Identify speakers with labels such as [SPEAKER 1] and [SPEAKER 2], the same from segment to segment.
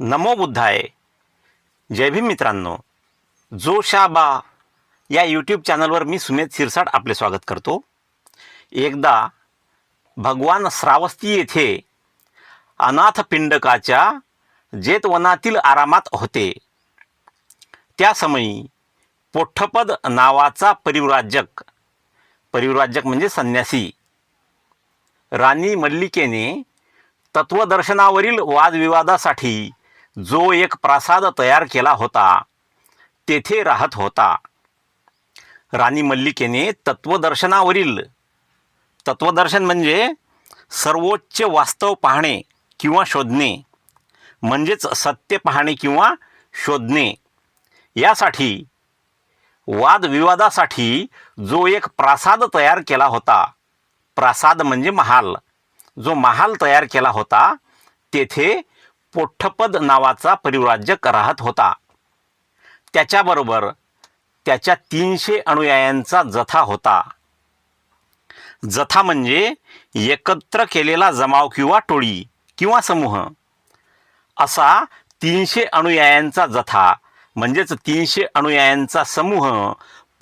[SPEAKER 1] नमो बुद्धाय. जय भीम मित्रांनो. जोशाबा या यूट्यूब चॅनलवर मी सुमेध शिरसाट आपले स्वागत करतो. एकदा भगवान श्रावस्ती येथे अनाथ पिंडकाच्या जेतवनातील आरामात होते. त्यासमयी पोठ्ठपद नावाचा परिव्राजक परिव्राजक म्हणजे संन्यासी राणी मल्लिकेने तत्वदर्शनावरील वादविवादासाठी जो एक प्रासाद तयार केला होता तेथे राहत होता. राणी मल्लिकेने तत्वदर्शनावरील तत्वदर्शन म्हणजे सर्वोच्च वास्तव पाहणे किंवा शोधणे म्हणजेच सत्य पाहणे किंवा शोधणे. यासाठी वादविवादासाठी जो एक प्रासाद तयार केला होता प्रासाद म्हणजे महाल. जो महाल तयार केला होता तेथे पोठ्ठपद नावाचा परिव्राजक राहत होता. त्याच्याबरोबर त्याच्या तीनशे अनुयायांचा जथा होता. जथा म्हणजे एकत्र केलेला जमाव किंवा टोळी किंवा समूह. असा तीनशे अनुयायांचा जथा म्हणजेच तीनशे अनुयायांचा समूह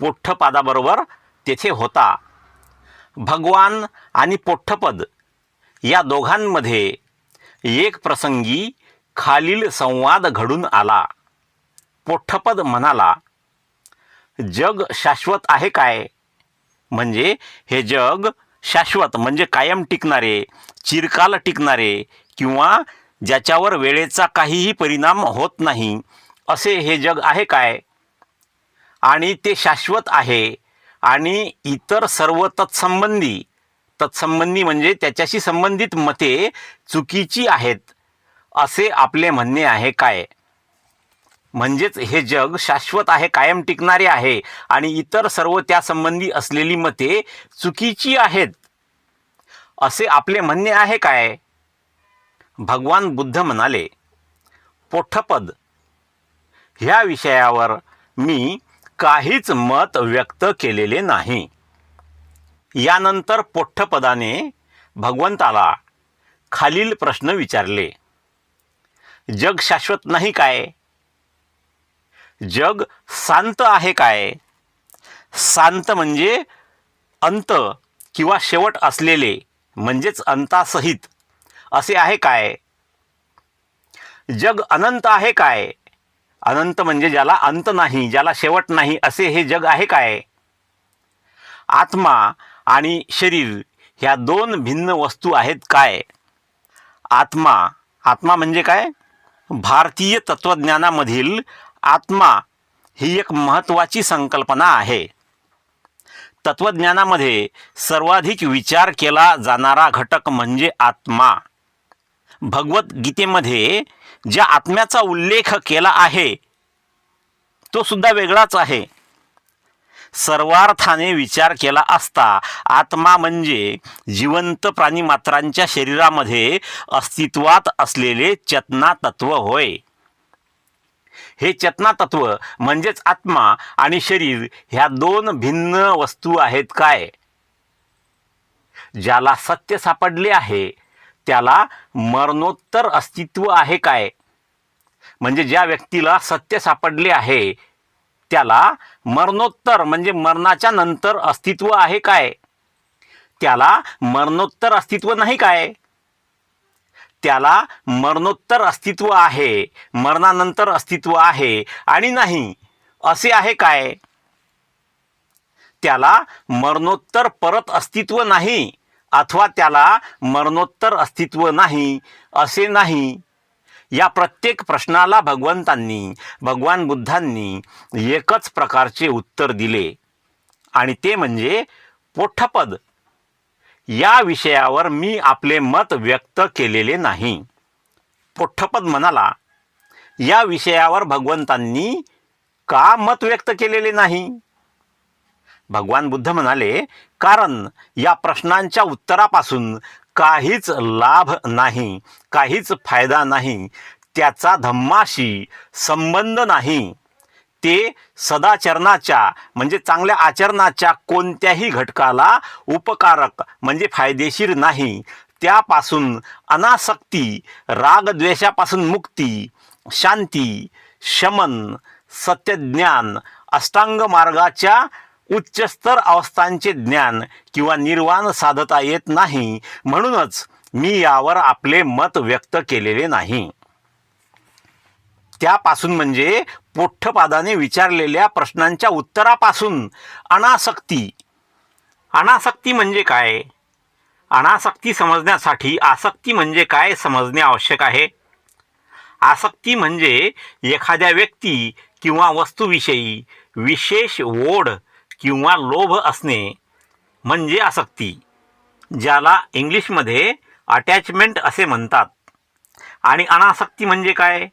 [SPEAKER 1] पोठ्ठपादाबरोबर तेथे होता. भगवान आणि पोठ्ठपद या दोघांमध्ये एक प्रसंगी खालील संवाद घडून आला. पोठ्ठपद म्हणाला जग शाश्वत आहे काय? म्हणजे हे जग शाश्वत म्हणजे कायम टिकणारे चिरकाल टिकणारे किंवा ज्याच्यावर वेळेचा काहीही परिणाम होत नाही असे हे जग आहे काय? आणि ते शाश्वत आहे आणि इतर सर्व तत्संबंधी तत्संबंधी म्हणजे त्याच्याशी संबंधित मते चुकीची आहेत. असे आपले म्हणणे आहे काय? म्हणजेच हे जग शाश्वत आहे कायम टिकणारे आहे आणि इतर सर्व त्यासंबंधी असलेली मते चुकीची आहेत. असे आपले म्हणणे आहे काय? भगवान बुद्ध म्हणाले पोठपद ह्या विषयावर मी काहीच मत व्यक्त केलेले नाही. यानंतर पोठ्ठपदाने भगवंताला खालील प्रश्न विचारले. जग शाश्वत नाही काय? जग शांत आहे काय? शांत म्हणजे अंत किंवा शेवट असलेले म्हणजेच अंतासहित. असे आहे काय? जग अनंत आहे काय? अनंत म्हणजे ज्याला अंत नाही ज्याला शेवट नाही असे हे जग आहे काय? आत्मा आणि शरीर ह्या दोन भिन्न वस्तू आहेत काय? आत्मा. आत्मा म्हणजे काय? भारतीय तत्त्वज्ञानामधील आत्मा ही एक महत्त्वाची संकल्पना आहे. तत्त्वज्ञानामध्ये सर्वाधिक विचार केला जाणारा घटक म्हणजे आत्मा. भगवद्गीतेमध्ये ज्या आत्म्याचा उल्लेख केला आहे तो सुद्धा वेगळाच आहे. सर्वार्थाने विचार केला असता. आत्मा म्हणजे जिवंत प्राणीमात्रांच्या शरीरामध्ये अस्तित्वात असलेले चेतना तत्व होय. हे चेतना तत्व म्हणजेच आत्मा आणि शरीर ह्या दोन भिन्न वस्तू आहेत काय? ज्याला सत्य सापडले आहे त्याला मरणोत्तर अस्तित्व आहे काय? म्हणजे ज्या व्यक्तीला सत्य सापडले आहे त्याला मरणोत्तर म्हणजे मरणाच्या नंतर अस्तित्व आहे काय? त्याला मरणोत्तर अस्तित्व नाही काय? त्याला मरणोत्तर अस्तित्व आहे मरणानंतर अस्तित्व आहे आणि नाही असे आहे काय? त्याला मरणोत्तर परत अस्तित्व नाही अथवा त्याला मरणोत्तर अस्तित्व नाही असे नाही. या प्रत्येक प्रश्नाला भगवंतांनी भगवान बुद्धांनी एकच प्रकारचे उत्तर दिले. आणि ते म्हणजे पोठपद. या विषयावर मी आपले मत व्यक्त केलेले नाही. पोठ्ठपद म्हणाला या विषयावर भगवंतांनी का मत व्यक्त केलेले नाही? भगवान बुद्ध म्हणाले कारण या प्रश्नांच्या उत्तरापासून काहीच लाभ नाही काहीच फायदा नाही त्याचा धम्माशी संबंध नाही. ते सदाचरणाच्या म्हणजे चांगल्या आचरणाच्या कोणत्याही घटकाला उपकारक म्हणजे फायदेशीर नाही. त्यापासून अनासक्ती रागद्वेषापासून मुक्ती शांती शमन सत्यज्ञान अष्टांग मार्गाच्या उच्चस्तर अवस्थांचे ज्ञान किंवा निर्वाण साधता येत नाही. म्हणूनच मी यावर आपले मत व्यक्त केलेले नाही. त्यापासून म्हणजे पोठ्ठपादाने विचारलेल्या प्रश्नांच्या उत्तरापासून. अनासक्ती. अनासक्ती म्हणजे काय? अनासक्ती समजण्यासाठी आसक्ती म्हणजे काय समजणे आवश्यक आहे? आसक्ती म्हणजे एखाद्या व्यक्ती किंवा वस्तूविषयी विशेष ओढ किंवा लोभ असणे म्हणजे आसक्ती ज्याला इंग्लिशमध्ये अटॅचमेंट असे म्हणतात. आणि अनासक्ती म्हणजे काय?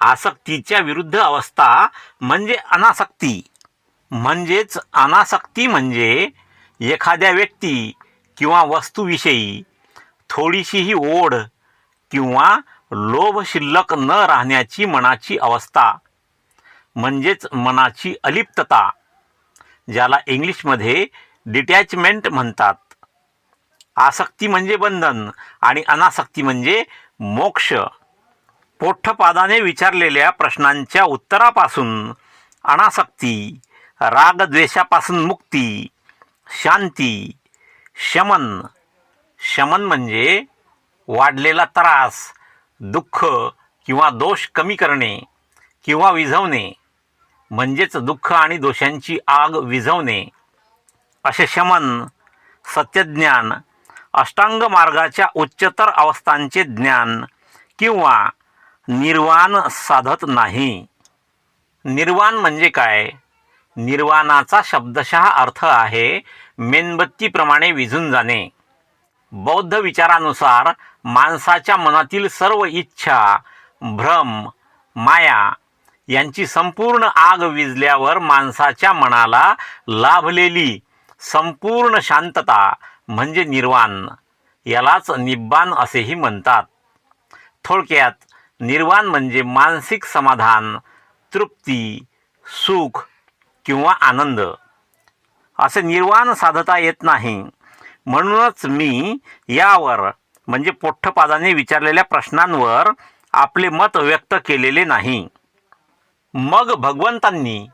[SPEAKER 1] आसक्तीच्या विरुद्ध अवस्था म्हणजे अनासक्ती. म्हणजेच अनासक्ती म्हणजे एखाद्या व्यक्ती किंवा वस्तूविषयी थोडीशीही ओढ किंवा लोभ शिल्लक न राहण्याची मनाची अवस्था म्हणजेच मनाची अलिप्तता. ज्याला इंग्लिशमध्ये डिटॅचमेंट म्हणतात. आसक्ती म्हणजे बंधन आणि अनासक्ती म्हणजे मोक्ष. पोठ्ठपादाने विचारलेल्या प्रश्नांच्या उत्तरापासून अनासक्ती रागद्वेषापासून मुक्ती शांती शमन. शमन म्हणजे वाढलेला त्रास दुःख किंवा दोष कमी करणे किंवा विझवणे. म्हणजेच दुःख आणि दोषांची आग विझवणे. असे शमन सत्यज्ञान अष्टांग मार्गाच्या उच्चतर अवस्थांचे ज्ञान किंवा निर्वाण साधत नाही. निर्वाण म्हणजे काय? निर्वाणाचा शब्दशः अर्थ आहे मेणबत्तीप्रमाणे विझून जाणे. बौद्ध विचारानुसार माणसाच्या मनातील सर्व इच्छा भ्रम माया यांची संपूर्ण आग विजल्यावर माणसाच्या मनाला लाभलेली संपूर्ण शांतता म्हणजे निर्वाण. यालाच निब्बान असेही म्हणतात. थोडक्यात निर्वाण म्हणजे मानसिक समाधान तृप्ती सुख किंवा आनंद. असे निर्वाण साधता येत नाही. म्हणूनच मी यावर म्हणजे पोठ्ठपादाने विचारलेल्या प्रश्नांवर आपले मत व्यक्त केलेले नाही. मग भगवंतांनी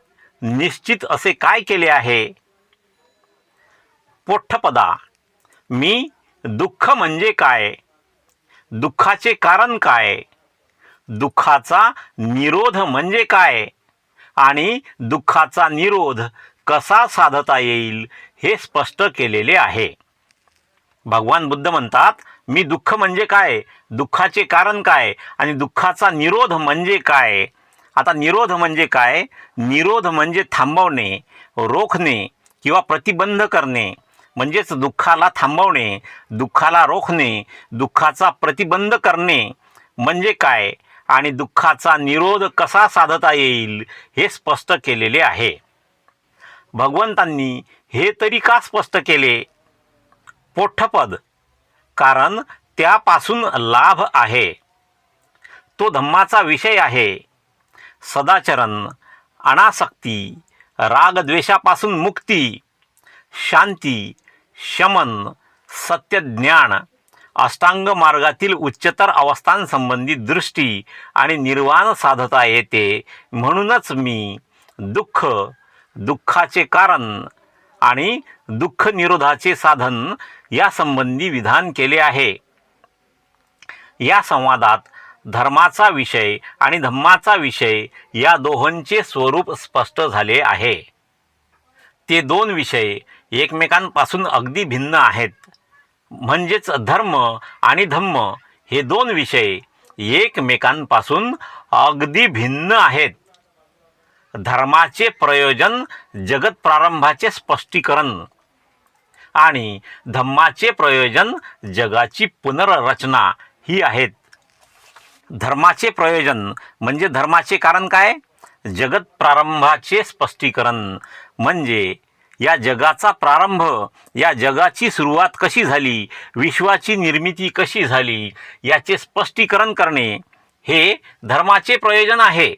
[SPEAKER 1] निश्चित असे काय केले आहे? पोठ्ठपदा मी दुःख म्हणजे काय? दुःखाचे कारण काय? दुःखाचा निरोध म्हणजे काय? आणि दुःखाचा निरोध कसा साधता येईल हे स्पष्ट केलेले आहे. भगवान बुद्ध म्हणतात मी दुःख म्हणजे काय? दुःखाचे कारण काय? आणि दुःखाचा निरोध म्हणजे काय? आता निरोध म्हणजे काय? निरोध म्हणजे थांबवणे रोखणे किंवा प्रतिबंध करणे. म्हणजेच दुःखाला थांबवणे दुःखाला रोखणे दुःखाचा प्रतिबंध करणे म्हणजे काय? आणि दुःखाचा निरोध कसा साधता येईल हे स्पष्ट केलेले आहे. भगवंतांनी हे तरी का स्पष्ट केले? पोठ्ठपद कारण त्यापासून लाभ आहे. तो धम्माचा विषय आहे. सदाचरण अनासक्ती रागद्वेषापासून मुक्ती शांती शमन सत्यज्ञान अष्टांग मार्गातील उच्चतर अवस्थांसंबंधी दृष्टी आणि निर्वाण साधता येते. म्हणूनच मी दुःख दुःखाचे कारण आणि दुःख निरोधाचे साधन यासंबंधी विधान केले आहे. या संवादात धर्माचा विषय आणि धम्माचा विषय या दोहोंचे स्वरूप स्पष्ट झाले आहे. ते दोन विषय एकमेकांपासून अगदी भिन्न आहेत. म्हणजेच धर्म आणि धम्म हे दोन विषय एकमेकांपासून अगदी भिन्न आहेत. धर्माचे प्रयोजन जगत प्रारंभाचे स्पष्टीकरण आणि धम्माचे प्रयोजन जगाची पुनर्रचना ही आहेत. धर्माचे प्रयोजन. म्हणजे धर्माचे कारण काय? जगत प्रारंभाचे स्पष्टीकरण. म्हणजे या जगाचा प्रारंभ या जगाची सुरुवात कशी झाली? विश्वाची निर्मिती कशी झाली? याचे स्पष्टीकरण करणे हे धर्माचे प्रयोजन आहे.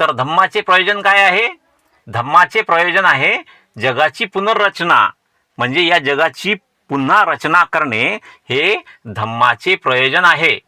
[SPEAKER 1] तर धम्माचे प्रयोजन काय आहे? धम्माचे प्रयोजन आहे जगाची पुनर्रचना. म्हणजे या जगाची पुन्हा रचना करणे हे धम्माचे प्रयोजन आहे.